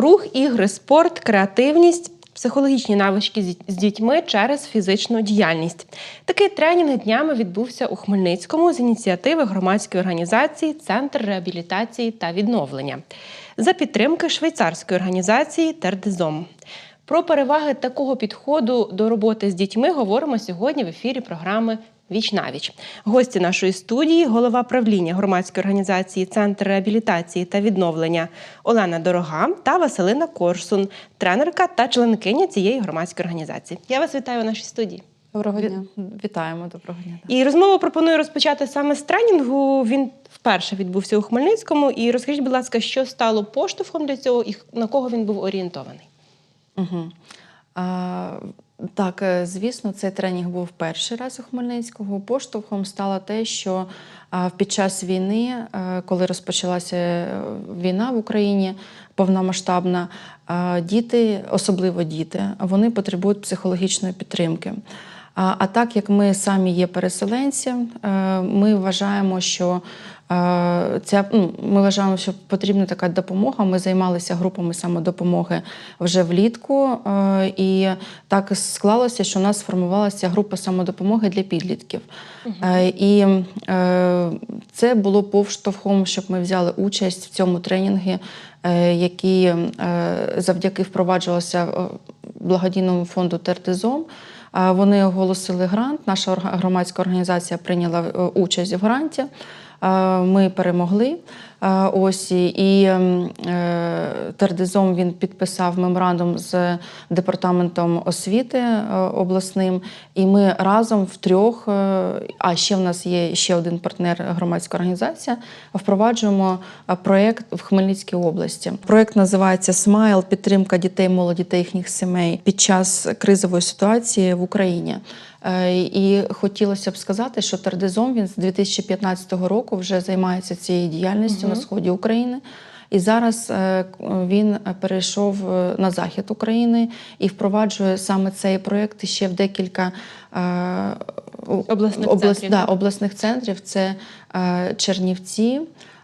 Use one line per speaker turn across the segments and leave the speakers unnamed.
рух, ігри, спорт, креативність. Психологічні навички з дітьми через фізичну діяльність. Такий тренінг днями відбувся у Хмельницькому з ініціативи громадської організації Центр реабілітації та відновлення за підтримки швейцарської організації Тердезом. Про переваги такого підходу до роботи з дітьми говоримо сьогодні в ефірі програми Віч навіч. Гості нашої студії, голова правління громадської організації Центр реабілітації та відновлення Олена Дорога та Василина Корсун, тренерка та членкиня цієї громадської організації. Я вас вітаю у нашій студії.
Доброго дня.
Вітаємо доброго дня.
І розмову пропоную розпочати саме з тренінгу. Він вперше відбувся у Хмельницькому. І розкажіть, будь ласка, що стало поштовхом для цього і на кого він був орієнтований?
Угу. А, так, е, звісно, цей тренінг був перший раз у Хмельницького. Поштовхом стало те, що під час війни, е, коли розпочалася е, війна в Україні повномасштабна, діти, особливо діти, вони потребують психологічної підтримки. А, так як ми самі є переселенці, ми вважаємо, що ця ну, ми вважаємо, що потрібна така допомога. Ми займалися групами самодопомоги вже влітку, і так склалося, що у нас сформувалася група самодопомоги для підлітків. Е, І е, це було повштовхом, щоб ми взяли участь в цьому тренінгу, е, який е, завдяки впроваджувався благодійному фонду Тертизом. Вони оголосили грант. Наша громадська організація прийняла участь в гранті. Ми перемогли. Ось і- ем, е, Тердизом він підписав меморандум з департаментом освіти е, обласним. І ми разом втрьох, е, а ще в нас є ще один партнер, громадська організація, впроваджуємо проєкт в Хмельницькій області. Проєкт називається Смайл підтримка дітей, молоді та їхніх сімей під час кризової ситуації в Україні. Е, І хотілося б сказати, що Тардизом він з 2015 року вже займається цією діяльністю на сході України. І зараз е, він перейшов е, на захід України і впроваджує саме цей проєкт ще в декілька
Обласних
облас-
центрів,
Да, обласних центрів. Це Чернівці,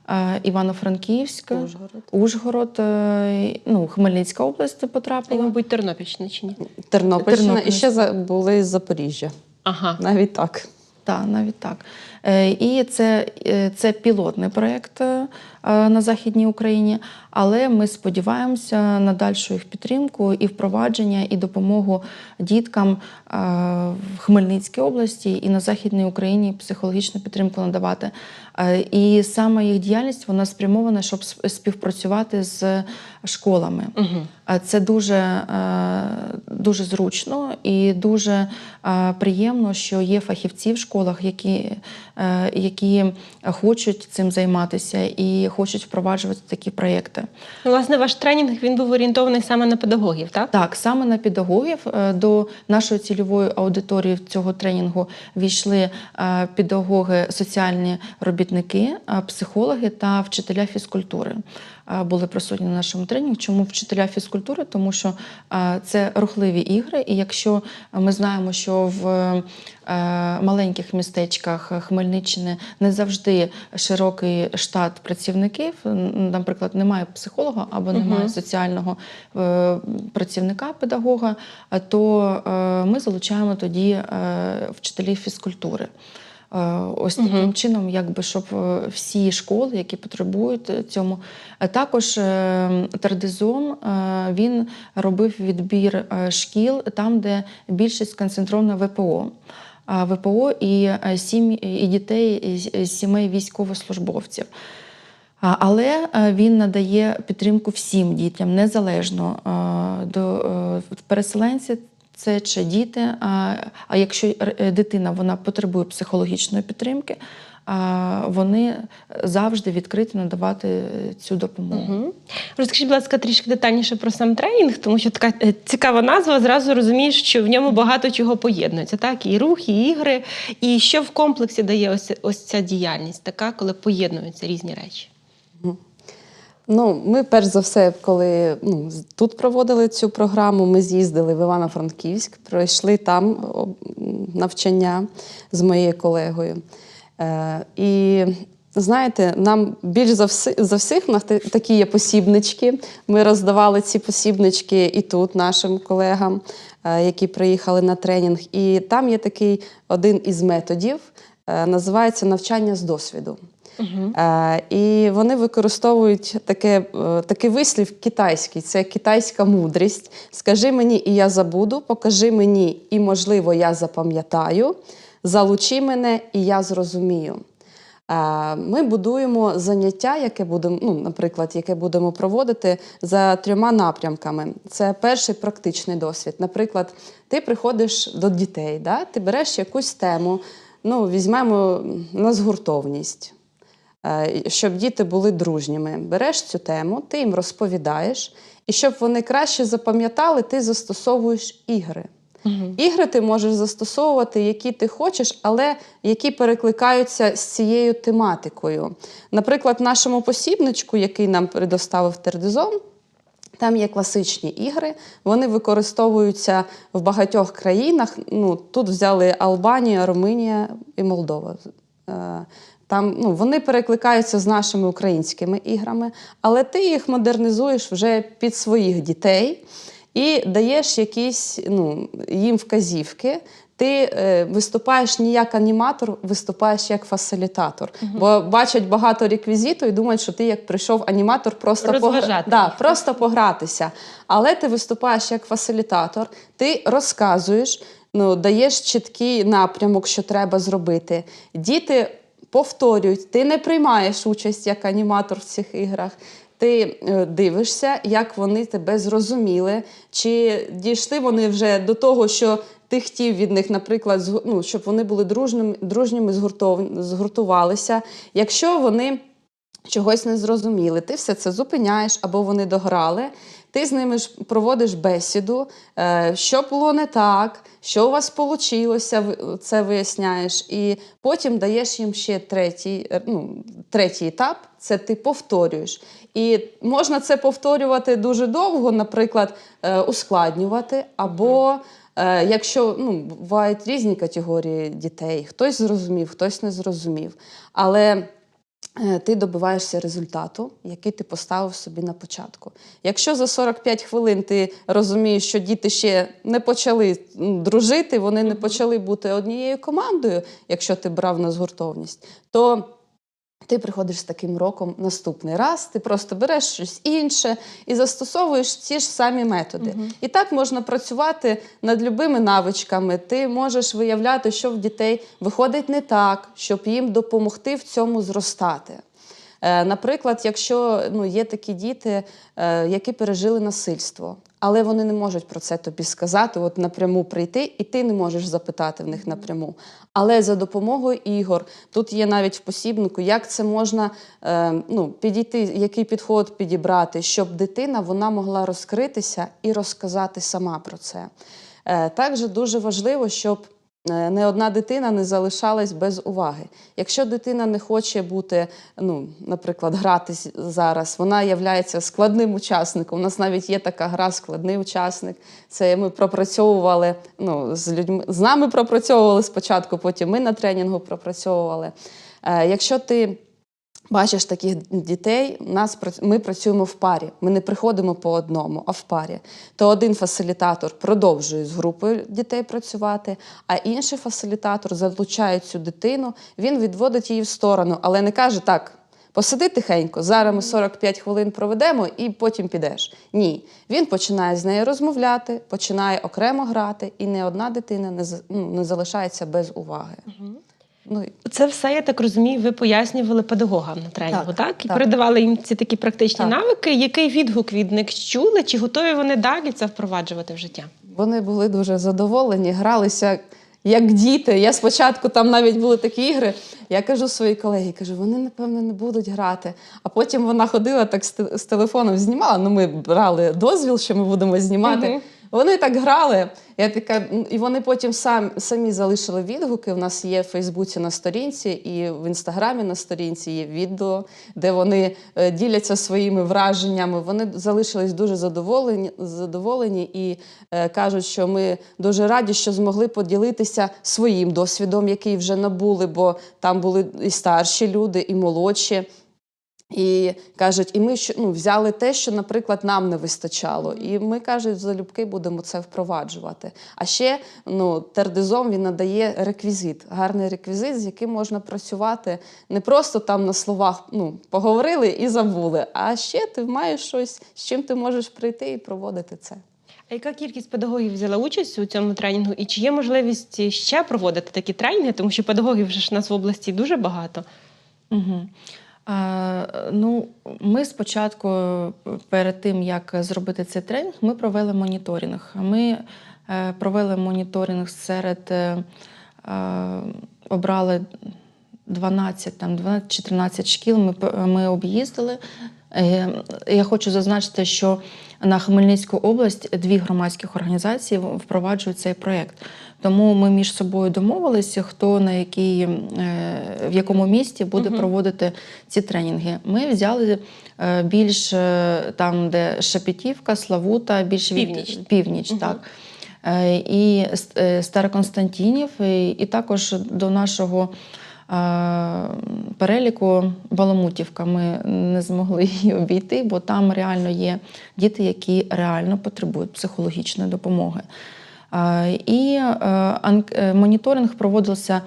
е, Івано-Франківськ,
Ужгород.
Ужгород, е, ну, Хмельницька область
І,
потрапила.
мабуть, Тернопільщина чи ні?
Тернопільщина
Тернопіль.
і ще були з Запоріжжя.
Ага.
Навіть так.
Так, навіть так. Е, І це, е, це пілотний проєкт е, на Західній Україні, але ми сподіваємося на дальшу їх підтримку і впровадження, і допомогу діткам в Хмельницькій області і на Західній Україні психологічну підтримку надавати. І саме їх діяльність вона спрямована, щоб співпрацювати з школами.
Угу.
Це дуже, дуже зручно і дуже приємно, що є фахівці в школах, які, які хочуть цим займатися і хочуть впроваджувати такі проєкти.
Ну, власне, ваш тренінг він був орієнтований саме на педагогів, так?
Так, саме на педагогів е, до нашої цільової аудиторії цього тренінгу війшли е, педагоги, соціальні робітники, е, психологи та вчителя фізкультури. Були присутні на нашому тренінгу. Чому вчителя фізкультури? Тому що це рухливі ігри, і якщо ми знаємо, що в е, маленьких містечках Хмельниччини не завжди широкий штат працівників, наприклад, немає психолога або немає
Мгм.
соціального е, працівника, педагога, то е, ми залучаємо тоді вчителів фізкультури. Е, Ось таким
Мгм.
чином, якби щоб е, всі школи, які потребують е, цьому. Також Тардизон е, він робив відбір шкіл там, де більшість сконцентрована ВПО. ВПО і сім'ї і дітей з- сімей військовослужбовців. Але він надає підтримку всім дітям, незалежно до е, переселенці. Це чи діти. А, а якщо е, дитина вона потребує психологічної підтримки, а, вони завжди відкриті надавати е, цю допомогу.
Угу. Розкажіть, будь ласка, трішки детальніше про сам тренінг, тому що така е, цікава назва. Зразу розумієш, що в ньому багато чого поєднується. Так, і рух, і ігри. І що в комплексі дає ось, ось ця діяльність, така, коли поєднуються різні речі.
Ну, ми перш за все, коли ну, тут проводили цю програму, ми з'їздили в Івано-Франківськ, пройшли там навчання з моєю колегою. Е, і Знаєте, нам більш за, всі, за всіх та- такі є посібнички. Ми роздавали ці посібнички і тут нашим колегам, е, які приїхали на тренінг. І там є такий один із методів, е, називається навчання з досвіду. Е, І вони використовують таке, е, такий вислів китайський, це китайська мудрість. Скажи мені, і я забуду, покажи мені, і, можливо, я запам'ятаю, залучи мене, і я зрозумію. Е, Ми будуємо заняття, яке будемо, ну, наприклад, яке будемо проводити за трьома напрямками. Це перший практичний досвід. Наприклад, ти приходиш до дітей, да? ти береш якусь тему, ну, візьмемо на згуртовність. Е, щоб діти були дружніми. Береш цю тему, ти їм розповідаєш, і щоб вони краще запам'ятали, ти застосовуєш ігри. Ігри ти можеш застосовувати, які ти хочеш, але які перекликаються з цією тематикою. Наприклад, нашому посібничку, який нам предоставив Тердизон, там є класичні ігри, вони використовуються в багатьох країнах. Ну, тут взяли Албанія, Румунія і Молдова. Там, ну, вони перекликаються з нашими українськими іграми, але ти їх модернізуєш вже під своїх дітей і даєш якісь ну, їм вказівки. Ти е, виступаєш не як аніматор, виступаєш як фасилітатор. Бо бачать багато реквізиту і думають, що ти як прийшов аніматор просто погра- Да, просто погратися. Але ти виступаєш як фасилітатор, ти розказуєш, ну, даєш чіткий напрямок, що треба зробити. Діти повторюють, ти не приймаєш участь як аніматор в цих іграх. Ти е, дивишся, як вони тебе зрозуміли, чи дійшли вони вже до того, що ти хотів від них, наприклад, ну, щоб вони були дружними, дружніми, згуртов- згуртувалися. Якщо вони чогось не зрозуміли, ти все це зупиняєш або вони дограли. Ти з ними ж проводиш бесіду, е, що було не так, що у вас вийшло, це виясняєш. І потім даєш їм ще третій, е, ну, третій етап це ти повторюєш. І можна це повторювати дуже довго, наприклад, е, ускладнювати, або якщо ну, бувають різні категорії дітей, хтось зрозумів, хтось не зрозумів. Але ти добиваєшся результату, який ти поставив собі на початку. Якщо за 45 хвилин ти розумієш, що діти ще не почали дружити, вони не почали бути однією командою, якщо ти брав на згуртовність, то ти приходиш з таким роком наступний раз, ти просто береш щось інше і застосовуєш ті ж самі методи. І так можна працювати над любими навичками. Ти можеш виявляти, що в дітей виходить не так, щоб їм допомогти в цьому зростати. Е, Наприклад, якщо ну, є такі діти, е, які пережили насильство, але вони не можуть про це тобі сказати, от напряму прийти, і ти не можеш запитати в них напряму. Але за допомогою ігор, тут є навіть в посібнику, як це можна е, ну, підійти, який підход підібрати, щоб дитина вона могла розкритися і розказати сама про це. Е, Також дуже важливо, щоб не одна дитина не залишалась без уваги. Якщо дитина не хоче бути, ну, наприклад, гратись зараз, вона є складним учасником. У нас навіть є така гра складний учасник. Це ми пропрацьовували ну, з людьми. З нами пропрацьовували спочатку, потім ми на тренінгу пропрацьовували. Е, Якщо ти бачиш таких дітей, нас ми працюємо в парі. Ми не приходимо по одному, а в парі. То один фасилітатор продовжує з групою дітей працювати, а інший фасилітатор залучає цю дитину, він відводить її в сторону, але не каже так. Посиди тихенько, зараз ми 45 хвилин проведемо і потім підеш. Ні. Він починає з нею розмовляти, починає окремо грати, і не одна дитина не, ну, не залишається без уваги. Ну,
Це все, я так розумію, ви пояснювали педагогам на тренінгу, так?
Так,
І
так.
передавали їм ці такі практичні
Так.
навики. Який відгук від них чули? Чи готові вони далі це впроваджувати в життя?
Вони були дуже задоволені, гралися як діти. Я спочатку там навіть були такі ігри. Я кажу своїй колегі, кажу, вони напевно не будуть грати. А потім вона ходила так з, з телефоном, знімала. Ну, ми брали дозвіл, що ми будемо знімати.
Мгм.
Вони так грали. Я така, і вони потім сам, самі залишили відгуки. У нас є в Фейсбуці на сторінці і в інстаграмі на сторінці є відео, де вони е, діляться своїми враженнями. Вони залишились дуже задоволені, задоволені і е, кажуть, що ми дуже раді, що змогли поділитися своїм досвідом, який вже набули, бо там були і старші люди, і молодші. І кажуть, і ми що- ну, взяли те, що, наприклад, нам не вистачало. І ми кажуть, залюбки будемо це впроваджувати. А ще ну, тердизом він надає реквізит, гарний реквізит, з яким можна працювати не просто там на словах ну, поговорили і забули. А ще ти маєш щось, з чим ти можеш прийти і проводити це.
А яка кількість педагогів взяла участь у цьому тренінгу? І чи є можливість ще проводити такі тренінги, тому що педагогів вже ж у нас в області дуже багато.
Угу. Ну, ми спочатку, перед тим як зробити цей тренінг, ми провели моніторинг. Ми е, провели моніторинг серед е, обрали 12, там 12 чи 13 шкіл. Ми, ми об'їздили. Е, Я хочу зазначити, що на Хмельницьку область дві громадських організації впроваджують цей проєкт. Тому ми між собою домовилися, хто на якій, е, в якому місті буде
Мгм.
проводити ці тренінги. Ми взяли е, більш там, де Шепетівка, Славута, більш
Північ.
північ
Мгм.
так. І С- Староконстантинів, і, також до нашого переліку Баламутівка. Ми не змогли її обійти, бо там реально є діти, які реально потребують психологічної допомоги. І е, е, моніторинг проводився.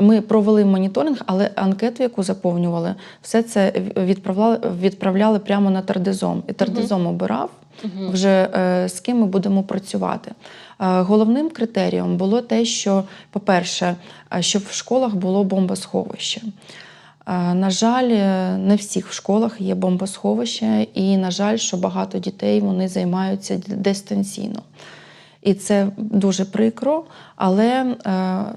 Ми провели моніторинг, але анкету, яку заповнювали, все це відправляли, відправляли прямо на тардизом. І тардизом обирав вже е, з ким ми будемо працювати. Е, Головним критерієм було те, що, по-перше, е, щоб в школах було бомбосховище. На жаль, не в всіх школах є бомбосховище, і на жаль, що багато дітей вони займаються дистанційно. І це дуже прикро, але е,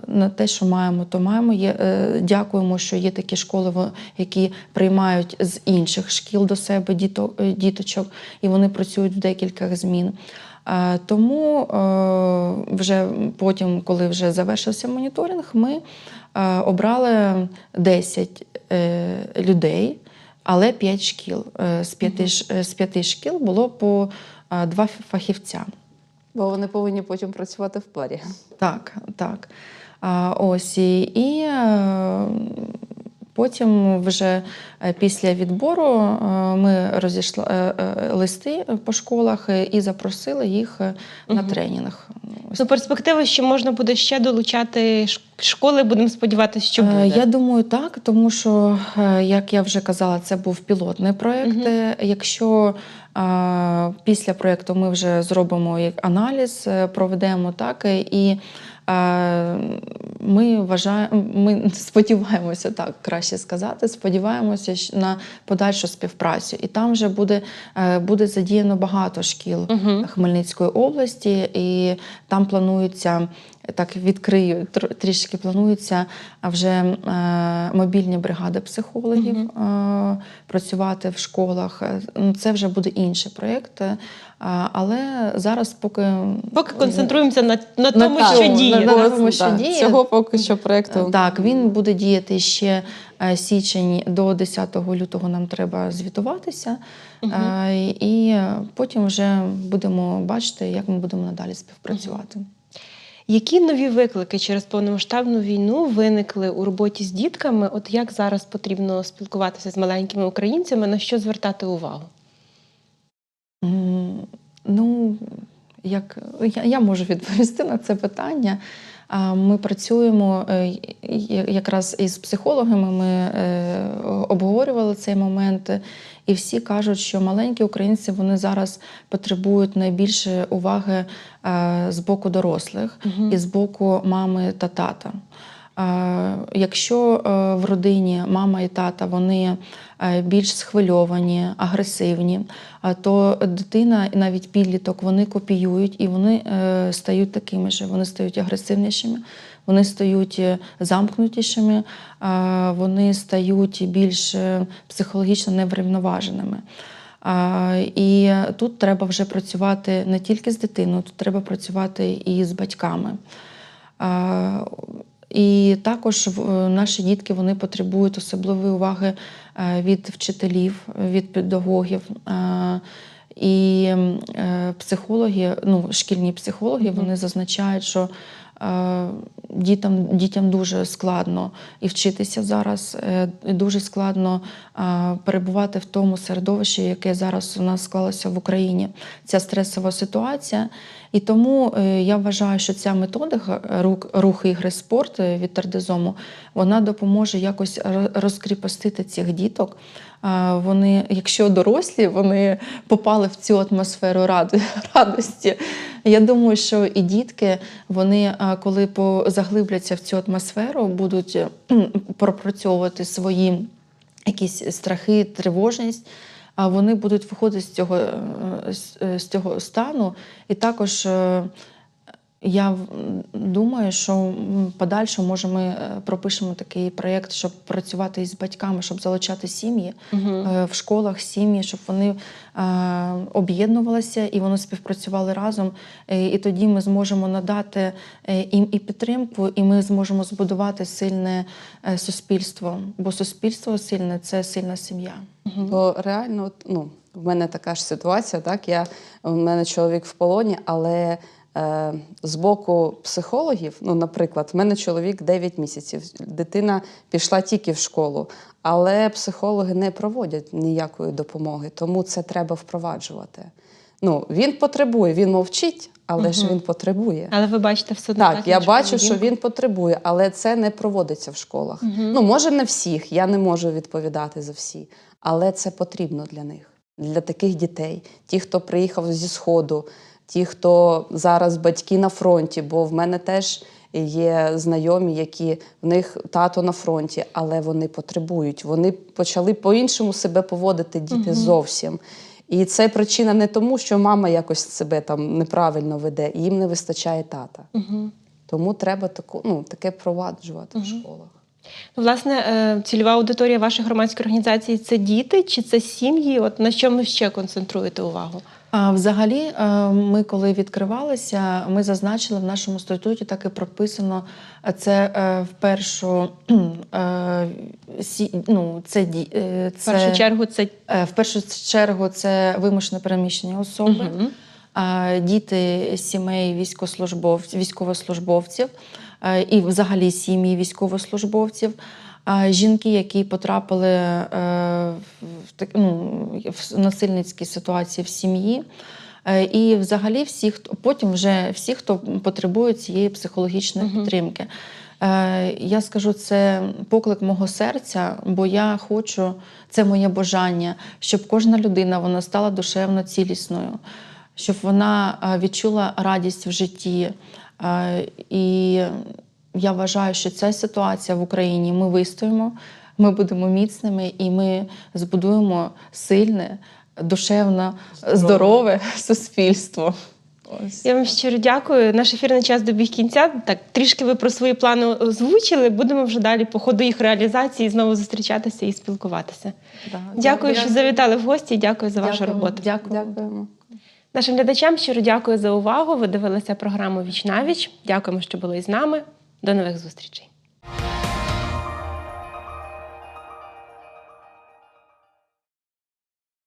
на те, що маємо, то маємо. Є, е, дякуємо, що є такі школи, які приймають з інших шкіл до себе е, діточок, і вони працюють в декілька змін. Тому вже потім, коли вже завершився моніторинг, ми обрали 10 е, людей, але 5 шкіл. З п'яти, е, з п'яти шкіл було по е, два фахівця.
Бо вони повинні потім працювати в парі.
Так, так. А, ось і, і е, потім, вже е, після відбору, е, ми розійшли е, листи по школах і запросили їх е, на тренінг.
Ну, перспектива, що можна буде ще долучати школи, будемо сподіватися, що буде.
Я думаю, так, тому що, як я вже казала, це був пілотний проєкт. Е, Якщо після проєкту ми вже зробимо аналіз, проведемо так, і ми вважаємо, ми сподіваємося, так краще сказати, сподіваємося на подальшу співпрацю. І там вже буде, е, буде задіяно багато шкіл.
Мгм.
Хмельницької області, і там планується. Так відкрию тр- трішки плануються а вже е, мобільні бригади психологів е, працювати в школах. Е, ну, Це вже буде інший проєкт. але зараз поки
Поки концентруємося на, на
На
тому,
тому,
що
на-
діє.
на- тому, що діє.
Цього поки що проєкту.
Так, він буде діяти ще січень до 10 лютого. Нам треба звітуватися, Е, і потім вже будемо бачити, як ми будемо надалі співпрацювати.
Які нові виклики через повномасштабну війну виникли у роботі з дітками? От як зараз потрібно спілкуватися з маленькими українцями, на що звертати увагу?
Ну, як я, я можу відповісти на це питання. Ми працюємо е, якраз із психологами. Ми е, обговорювали цей момент, і всі кажуть, що маленькі українці вони зараз потребують найбільше уваги е, з боку дорослих і з боку мами та тата. Е, Якщо е, в родині мама і тата вони е, більш схвильовані, агресивні, то дитина і навіть підліток вони копіюють і вони стають такими ж. Вони стають агресивнішими, вони стають замкнутішими, вони стають більш психологічно неврівноваженими. І тут треба вже працювати не тільки з дитиною, тут треба працювати і з батьками. І також в- наші дітки вони потребують особливої уваги е, від вчителів, від педагогів. Е, І е, психологи, ну, шкільні психологи, вони зазначають, що е, дітям, дітям дуже складно і вчитися зараз, е, і дуже складно е, перебувати в тому середовищі, яке зараз у нас склалося в Україні. Ця стресова ситуація. І тому е, я вважаю, що ця методика рух, ігри спорт е, від тардизому вона допоможе якось ро- розкріпостити цих діток. Вони, якщо дорослі, вони попали в цю атмосферу радості. Я думаю, що і дітки, вони, коли по- заглибляться в цю атмосферу, будуть е, пропрацьовувати свої якісь страхи, тривожність. А вони будуть виходити з цього, е, з- е, цього стану. І також е, я думаю, що в подальшому може ми е, пропишемо такий проєкт, щоб працювати із батьками, щоб залучати сім'ї е, в школах, сім'ї, щоб вони е, об'єднувалися і вони співпрацювали разом. І тоді ми зможемо надати їм і підтримку, і ми зможемо збудувати сильне суспільство. Бо суспільство сильне це сильна сім'я.
Бо реально, ну, в мене така ж ситуація, так? Я, в мене чоловік в полоні, але з боку психологів, ну, наприклад, в мене чоловік 9 місяців, дитина пішла тільки в школу, але психологи не проводять ніякої допомоги, тому це треба впроваджувати. Ну, він потребує, він мовчить, але ж він потребує.
Але ви бачите все одно.
Так, я бачу, що він потребує, але це не проводиться в школах. Ну, може, не всіх, я не можу відповідати за всі, але це потрібно для них, для таких дітей. Ті, хто приїхав зі Сходу, ті, хто зараз батьки на фронті, бо в мене теж є знайомі, які в них тато на фронті, але вони потребують. Вони почали по-іншому себе поводити діти зовсім. І це причина не тому, що мама якось себе там неправильно веде, і їм не вистачає тата.
Мгм.
Тому треба таку, ну, таке впроваджувати в школах.
Ну, Власне, е, цільова аудиторія вашої громадської організації це діти чи це сім'ї? От на чому ще концентруєте увагу?
А взагалі, е, ми коли відкривалися, ми зазначили в нашому статуті, так і прописано. Це е, в першу е, ну, це,
В
це
першу чергу це
в першу чергу це вимушено переміщені особи, а, діти сімей військовослужбовців, військовослужбовців і взагалі сім'ї військовослужбовців. Жінки, які потрапили е, в, так- ну, в насильницькі ситуації в сім'ї, Е, і взагалі всі, хто потім вже всі, хто потребує цієї психологічної підтримки. Е, Я скажу, це поклик мого серця, бо я хочу, це моє бажання, щоб кожна людина вона стала душевно цілісною, щоб вона відчула радість в житті. І я вважаю, що ця ситуація в Україні ми вистоїмо, ми будемо міцними і ми збудуємо сильне, душевно здорове суспільство. Ось.
Я вам щиро дякую. Наш ефірний час добіг кінця. Так трішки ви про свої плани озвучили. Будемо вже далі по ходу їх реалізації знову зустрічатися і спілкуватися.
Да,
Дякую, що завітали в гості. Дякую за вашу
Дякуємо,
роботу.
Дякую.
Дякуємо.
Нашим глядачам щиро дякую за увагу. Ви дивилися програму Віч на віч. Дякуємо, що були із нами. До нових зустрічей.